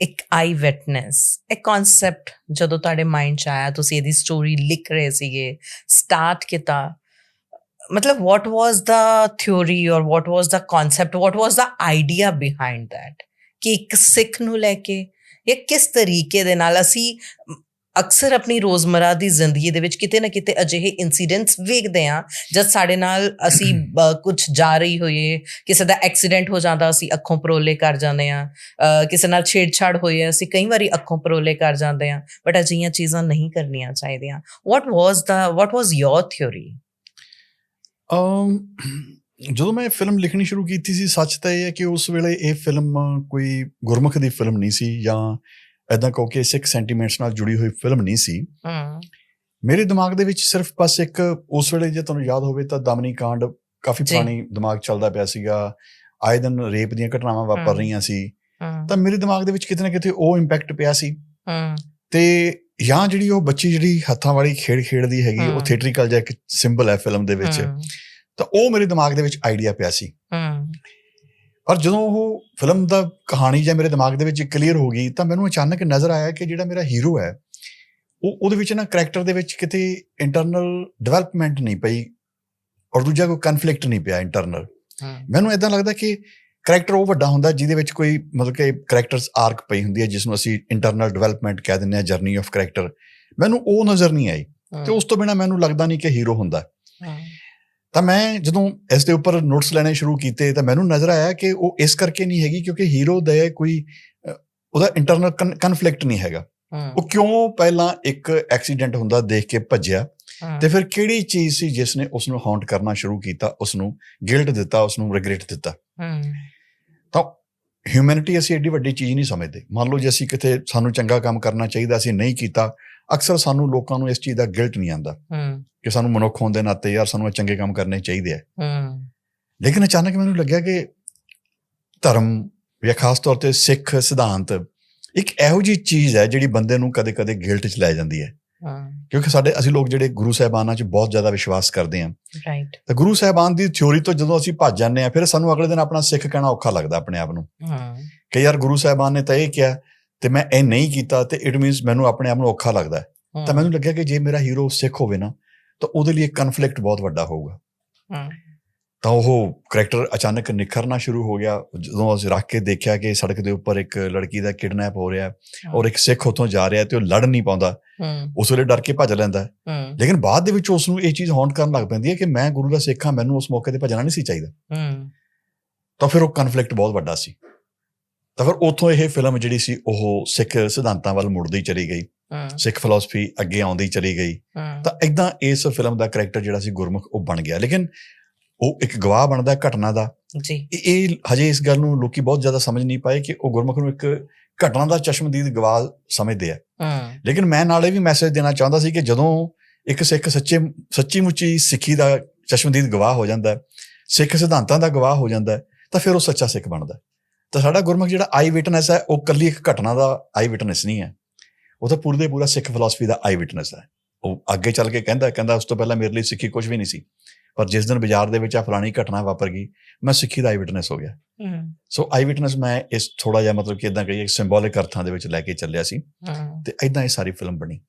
ਇੱਕ ਆਈ ਵਿਟਨੈਸ, ਇੱਕ ਕਨਸੈਪਟ ਜਦੋਂ ਤੁਹਾਡੇ ਮਾਈਂਡ 'ਚ ਆਇਆ, ਤੁਸੀਂ ਇਹਦੀ ਸਟੋਰੀ ਲਿਖ ਰਹੇ ਸੀਗੇ ਸਟਾਰਟ ਕੀਤਾ, ਮਤਲਬ ਵਾਟ ਵਾਸ ਦਾ ਥਿਉਰੀ ਔਰ ਵਾਟ ਵਾਸ ਦਾ ਕਨਸੈਪਟ ਵਾਟ ਵਾਸ ਦਾ ਆਈਡੀਆ ਬਿਹਾਈਂਡ ਥੈਟ ਕਿ ਇੱਕ ਸਿੱਖ ਨੂੰ ਲੈ ਕੇ ਇਹ ਕਿਸ ਤਰੀਕੇ ਦੇ ਨਾਲ ਅਸੀਂ ਅਕਸਰ ਆਪਣੀ ਰੋਜ਼ਮਰਾ ਦੀ ਜ਼ਿੰਦਗੀ ਦੇ ਵਿੱਚ ਕਿਤੇ ਨਾ ਕਿਤੇ ਅਜਿਹੇ ਇਨਸੀਡੈਂਟਸ ਵੇਖਦੇ ਹਾਂ, ਜਦ ਸਾਡੇ ਨਾਲ ਅਸੀਂ ਕੁਝ ਜਾ ਰਹੀ ਹੋਈਏ, ਕਿਸੇ ਦਾ ਐਕਸੀਡੈਂਟ ਹੋ ਜਾਂਦਾ, ਅਸੀਂ ਅੱਖੋਂ ਪਰੋਲੇ ਕਰ ਜਾਂਦੇ ਆ ਕਿਸੇ ਨਾਲ ਛੇੜਛਾੜ ਹੋਈ ਹੈ, ਅਸੀਂ ਕਈ ਵਾਰੀ ਅੱਖੋਂ ਪਰੋਲੇ ਕਰ ਜਾਂਦੇ ਆ ਬਟ ਅਜਿਹੀਆਂ ਚੀਜ਼ਾਂ ਨਹੀਂ ਕਰਨੀਆਂ ਚਾਹੀਦੀਆਂ। ਵਾਟ ਵਾਸ ਦਾ what was your theory um, ਜਦੋਂ ਮੈਂ ਫਿਲਮ ਲਿਖਣੀ ਸ਼ੁਰੂ ਕੀਤੀ ਸੀ, ਸੱਚ ਤਾਂ ਇਹ ਹੈ ਕਿ ਉਸ ਵੇਲੇ ਇਹ ਫਿਲਮ ਕੋਈ ਗੁਰਮੁਖ ਦੀ ਫਿਲਮ ਨਹੀਂ ਸੀ ਜਾਂ ਐਦਾਂ ਕਹੋ ਕਿ ਸਿੱਖ ਸੈਂਟੀਮੈਂਟਸ ਨਾਲ ਜੁੜੀ ਹੋਈ ਫਿਲਮ ਨਹੀਂ ਸੀ। ਹਮ। ਮੇਰੇ ਦਿਮਾਗ ਦੇ ਵਿੱਚ ਸਿਰਫ ਬਸ ਇੱਕ ਉਸ ਵੇਲੇ ਜੇ ਤੁਹਾਨੂੰ ਯਾਦ ਹੋਵੇ ਤਾਂ ਦਮਨੀ ਕਾਂਡ ਕਾਫੀ। ਪੁਰਾਣੀ ਦਿਮਾਗ ਚੱਲਦਾ ਪਿਆ ਸੀਗਾ। ਆਏ ਦਿਨ ਰੇਪ ਦੀਆਂ ਘਟਨਾਵਾਂ ਵਾਪਰ। ਰਹੀਆਂ ਸੀ। ਤਾਂ ਮੇਰੇ ਦਿਮਾਗ ਦੇ ਵਿੱਚ ਕਿਤੇ ਨਾ ਕਿਤੇ ਉਹ ਇੰਪੈਕਟ ਪਿਆ ਸੀ। ਤੇ ਜਾਂ ਜਿਹੜੀ ਉਹ ਬੱਚੀ ਜਿਹੜੀ ਹੱਥਾਂ ਵਾਲੀ ਖੇਡ ਖੇਡਦੀ ਹੈਗੀ ਉਹ। ਥੀਏਟਰੀਕਲ ਜਿਹਾ ਇੱਕ ਸਿੰਬਲ ਹੈ ਫਿਲਮ ਦੇ ਵਿੱਚ। ਤਾਂ ਉਹ ਮੇਰੇ ਦਿਮਾਗ ਦੇ ਵਿੱਚ ਆਈਡੀਆ ਪਿਆ ਸੀ। ਪਰ ਜਦੋਂ ਉਹ ਫਿਲਮ ਦਾ ਕਹਾਣੀ ਜਾਂ ਮੇਰੇ ਦਿਮਾਗ ਦੇ ਵਿੱਚ ਕਲੀਅਰ ਹੋ ਗਈ ਤਾਂ ਮੈਨੂੰ ਅਚਾਨਕ ਨਜ਼ਰ ਆਇਆ ਕਿ ਜਿਹੜਾ ਮੇਰਾ ਹੀਰੋ ਹੈ ਉਹ ਉਹਦੇ ਵਿੱਚ ਨਾ ਕੈਰੈਕਟਰ ਦੇ ਵਿੱਚ ਕਿਤੇ ਇੰਟਰਨਲ ਡਿਵੈਲਪਮੈਂਟ ਨਹੀਂ ਪਈ ਔਰ ਦੂਜਾ ਕੋਈ ਕਨਫਲਿਕਟ ਨਹੀਂ ਪਿਆ ਇੰਟਰਨਲ ਮੈਨੂੰ ਇਦਾਂ ਲੱਗਦਾ ਕਿ ਕੈਰੈਕਟਰ ਉਹ ਵੱਡਾ ਹੁੰਦਾ ਜਿਹਦੇ ਵਿੱਚ ਕੋਈ ਮਤਲਬ ਕਿ ਕੈਰੈਕਟਰਸ ਆਰਕ ਪਈ ਹੁੰਦੀ ਹੈ ਜਿਸ ਨੂੰ ਅਸੀਂ ਇੰਟਰਨਲ ਡਿਵੈਲਪਮੈਂਟ ਕਹਿ ਦਿੰਦੇ ਹਾਂ ਜਰਨੀ ਆਫ ਕੈਰੈਕਟਰ ਮੈਨੂੰ ਉਹ ਨਜ਼ਰ ਨਹੀਂ ਆਈ ਤੇ ਉਸ ਤੋਂ ਬਿਨਾ ਮੈਨੂੰ ਲੱਗਦਾ ਨਹੀਂ ਕਿ ਹੀਰੋ ਹੁੰਦਾ। ਤਾਂ ਮੈਂ ਜਦੋਂ ਇਸ ਦੇ ਉੱਪਰ ਨੋਟਸ ਲੈਣੇ ਸ਼ੁਰੂ ਕੀਤੇ ਤਾਂ ਮੈਨੂੰ ਨਜ਼ਰ ਆਇਆ ਕਿ ਉਹ ਇਸ ਕਰਕੇ ਨਹੀਂ ਹੈਗੀ ਕਿਉਂਕਿ ਹੀਰੋ ਦਾ ਕੋਈ ਉਹਦਾ ਇੰਟਰਨਲ ਕਨਫਲਿਕਟ ਨਹੀਂ ਹੈਗਾ। ਉਹ ਕਿਉਂ ਪਹਿਲਾਂ ਇੱਕ ਐਕਸੀਡੈਂਟ ਹੁੰਦਾ ਦੇਖ ਕੇ ਭੱਜਿਆ ਤੇ ਫਿਰ ਕਿਹੜੀ ਚੀਜ਼ ਸੀ ਜਿਸ ਨੇ ਉਸ ਨੂੰ ਹੌਂਟ ਕਰਨਾ ਸ਼ੁਰੂ ਕੀਤਾ ਉਸ ਨੂੰ ਗਿਲਟ ਦਿੱਤਾ ਉਸ ਨੂੰ ਰਿਗਰੈਟ ਦਿੱਤਾ ਤਾਂ ਹਿਊਮੈਨਿਟੀ ਅਸੀਂ ਐਡੀ ਵੱਡੀ ਚੀਜ਼ ਨਹੀਂ ਸਮਝਦੇ। ਮੰਨ ਲਓ ਜੇ ਅਸੀਂ ਕਿਤੇ ਸਾਨੂੰ ਚੰਗਾ ਕੰਮ ਕਰਨਾ ਚਾਹੀਦਾ ਅਸੀਂ ਨਹੀਂ ਕੀਤਾ ਅਕਸਰ ਸਾਨੂੰ ਲੋਕਾਂ ਨੂੰ ਇਸ ਚੀਜ਼ ਦਾ ਗਿਲਟ ਨਹੀਂ ਆਉਂਦਾ। ਹਮ, ਕਿ ਸਾਨੂੰ ਮਨੁੱਖ ਹੋਣ ਦੇ ਨਾਤੇ ਯਾਰ ਸਾਨੂੰ ਚੰਗੇ ਕੰਮ ਕਰਨੇ ਚਾਹੀਦੇ ਆ। ਹਮ, ਲੇਕਿਨ ਅਚਾਨਕ ਮੈਨੂੰ ਲੱਗਿਆ ਕਿ ਧਰਮ ਜਾਂ ਖਾਸ ਤੌਰ ਤੇ ਸਿੱਖ ਸਿਧਾਂਤ ਇੱਕ ਇਹੋ ਜਿਹੀ ਚੀਜ਼ ਹੈ ਜਿਹੜੀ ਬੰਦੇ ਨੂੰ ਕਦੇ-ਕਦੇ ਗਿਲਟ 'ਚ ਲੈ ਜਾਂਦੀ ਹੈ। ਹਮ, ਕਿਉਂਕਿ ਸਾਡੇ ਅਸੀਂ ਲੋਕ ਜਿਹੜੇ ਗੁਰੂ ਸਾਹਿਬਾਨਾਂ 'ਚ ਬਹੁਤ ਜ਼ਿਆਦਾ ਵਿਸ਼ਵਾਸ ਕਰਦੇ ਹਾਂ। Right, ਤਾਂ ਗੁਰੂ ਸਾਹਿਬਾਨ ਦੀ ਥਿਉਰੀ ਤੋਂ ਜਦੋਂ ਅਸੀਂ ਭੱਜ ਜਾਂਦੇ ਹਾਂ ਫਿਰ ਸਾਨੂੰ ਅਗਲੇ ਦਿਨ ਆਪਣਾ ਸਿੱਖ ਕਹਿਣਾ ਔਖਾ ਲੱਗਦਾ ਆਪਣੇ ਆਪ ਨੂੰ। ਹਮ, ਕਿ ਯਾਰ ਗੁਰੂ ਸਾਹਿਬਾਨ ਨੇ ਤਾਂ ਇਹ ਕਿਹਾ ਤੇ ਮੈਂ ਇਹ ਨਹੀਂ ਕੀਤਾ ਤੇ ਇਟ ਮੀਨਸ ਮੈਨੂੰ ਆਪਣੇ ਆਪ ਨੂੰ ਔਖਾ ਲੱਗਦਾ। ਹੈ। ਤਾਂ ਮੈਨੂੰ ਲੱਗਿਆ ਕਿ ਜੇ ਮੇਰਾ ਹੀਰੋ ਸਿੱਖ ਹੋਵੇ ਨਾ ਤਾਂ ਉਹਦੇ ਲਈ ਇੱਕ ਕਨਫਲਿਕਟ ਬਹੁਤ ਵੱਡਾ ਹੋਊਗਾ। ਹਮ, ਤਾਂ ਉਹ ਕਰੈਕਟਰ ਅਚਾਨਕ ਨਿਖਰਨਾ ਸ਼ੁਰੂ ਹੋ ਗਿਆ। ਜਦੋਂ ਅਸੀਂ ਰੱਖ ਕੇ ਦੇਖਿਆ ਕਿ ਸੜਕ ਦੇ ਉੱਪਰ ਇੱਕ ਲੜਕੀ ਦਾ ਕਿਡਨੈਪ ਹੋ ਰਿਹਾ ਔਰ ਇੱਕ ਸਿੱਖ ਉੱਥੋਂ ਜਾ ਰਿਹਾ ਤੇ ਉਹ ਲੜ ਨਹੀਂ ਪਾਉਂਦਾ ਉਸ ਵੇਲੇ ਡਰ ਕੇ ਭੱਜ ਲੈਂਦਾ ਹੈ। ਲੇਕਿਨ ਬਾਅਦ ਦੇ ਵਿੱਚ ਉਸ ਨੂੰ ਇਹ ਚੀਜ਼ ਹੌਂਟ ਕਰਨ ਲੱਗ ਪੈਂਦੀ ਹੈ ਕਿ ਮੈਂ ਗੁਰੂ ਦਾ ਸਿੱਖ ਹਾਂ ਮੈਨੂੰ ਉਸ ਮੌਕੇ ਤੇ ਭੱਜਣਾ ਨਹੀਂ ਸੀ ਚਾਹੀਦਾ। ਤਾਂ ਫਿਰ ਉਹ ਕਨਫਲਿਕਟ ਬਹੁਤ ਵੱਡਾ ਸੀ। ਤਾਂ ਫਿਰ ਉੱਥੋਂ ਇਹ ਫਿਲਮ ਜਿਹੜੀ ਸੀ ਉਹ ਸਿੱਖ ਸਿਧਾਂਤਾਂ ਵੱਲ ਮੁੜਦੀ ਚਲੀ ਗਈ। ਸਿੱਖ ਫਿਲਾਸਫੀ ਅੱਗੇ ਆਉਂਦੀ ਚਲੀ ਗਈ। ਤਾਂ ਇਦਾਂ ਇਸ ਫਿਲਮ ਦਾ ਕੈਰੈਕਟਰ ਜਿਹੜਾ ਸੀ ਗੁਰਮੁਖ ਉਹ ਬਣ ਗਿਆ। ਲੇਕਿਨ ਉਹ ਇੱਕ ਗਵਾਹ ਬਣਦਾ ਹੈ ਘਟਨਾ ਦਾ। ਜੀ। ਇਹ- ਹਜੇ ਇਸ ਗੱਲ ਨੂੰ ਲੋਕੀ ਬਹੁਤ ਜ਼ਿਆਦਾ ਸਮਝ ਨਹੀਂ ਪਾਏ ਕਿ ਉਹ ਗੁਰਮੁਖ ਨੂੰ ਇੱਕ ਘਟਨਾ ਦਾ ਚਸ਼ਮਦੀਦ ਗਵਾਹ ਸਮਝਦੇ ਆ। ਲੇਕਿਨ ਮੈਂ ਨਾਲੇ ਵੀ ਮੈਸੇਜ ਦੇਣਾ ਚਾਹੁੰਦਾ ਸੀ ਕਿ ਜਦੋਂ ਇੱਕ ਸਿੱਖ ਸੱਚੇ ਸੱਚੀ ਮੁੱਚੀ ਸਿੱਖੀ ਦਾ ਚਸ਼ਮਦੀਦ ਗਵਾਹ ਹੋ ਜਾਂਦਾ ਹੈ ਸਿੱਖ ਸਿਧਾਂਤਾਂ ਦਾ ਗਵਾਹ ਹੋ ਜਾਂਦਾ ਹੈ ਤਾਂ ਫਿਰ ਉਹ ਸੱਚਾ ਸਿੱਖ ਬਣਦਾ। ਤਾਂ ਸਾਡਾ ਗੁਰਮੁਖ ਜਿਹੜਾ ਆਈ ਵਿਟਨੈਸ ਹੈ ਉਹ ਕੱਲੀ ਇੱਕ ਘਟਨਾ ਦਾ ਆਈ ਵਿਟਨੈਸ ਨਹੀਂ ਹੈ। ਉਹ ਤਾਂ ਪੂਰੇ ਦੇ ਪੂਰਾ ਸਿੱਖ ਫਿਲਾਸਫੀ ਦਾ ਆਈ ਵਿਟਨੈਸ ਹੈ। ਉਹ ਅੱਗੇ ਚੱਲ ਕੇ ਕਹਿੰਦਾ ਕਹਿੰਦਾ ਉਸ ਤੋਂ ਪਹਿਲਾਂ ਮੇਰੇ ਲਈ ਸਿੱਖੀ ਕੁਝ ਵੀ ਨਹੀਂ ਸੀ। ਪਰ ਜਿਸ ਦਿਨ ਬਾਜ਼ਾਰ ਦੇ ਵਿੱਚ ਆ ਫਲਾਣੀ ਘਟਨਾ ਵਾਪਰ ਗਈ ਮੈਂ ਸਿੱਖੀ ਦਾ ਆਈ ਵਿਟਨੈਸ ਹੋ ਗਿਆ। ਸੋ ਆਈ ਵਿਟਨੈਸ ਮੈਂ ਇਸ ਥੋੜਾ ਜਿਹਾ ਮਤਲਬ ਕਿ ਇਦਾਂ ਕਹੀਏ ਸਿੰਬੋਲਿਕ ਅਰਥਾਂ ਦੇ ਵਿੱਚ ਲੈ ਕੇ ਚੱਲਿਆ ਸੀ। ਤੇ ਇਦਾਂ ਇਹ ਸਾਰੀ ਫਿਲਮ ਬਣੀ।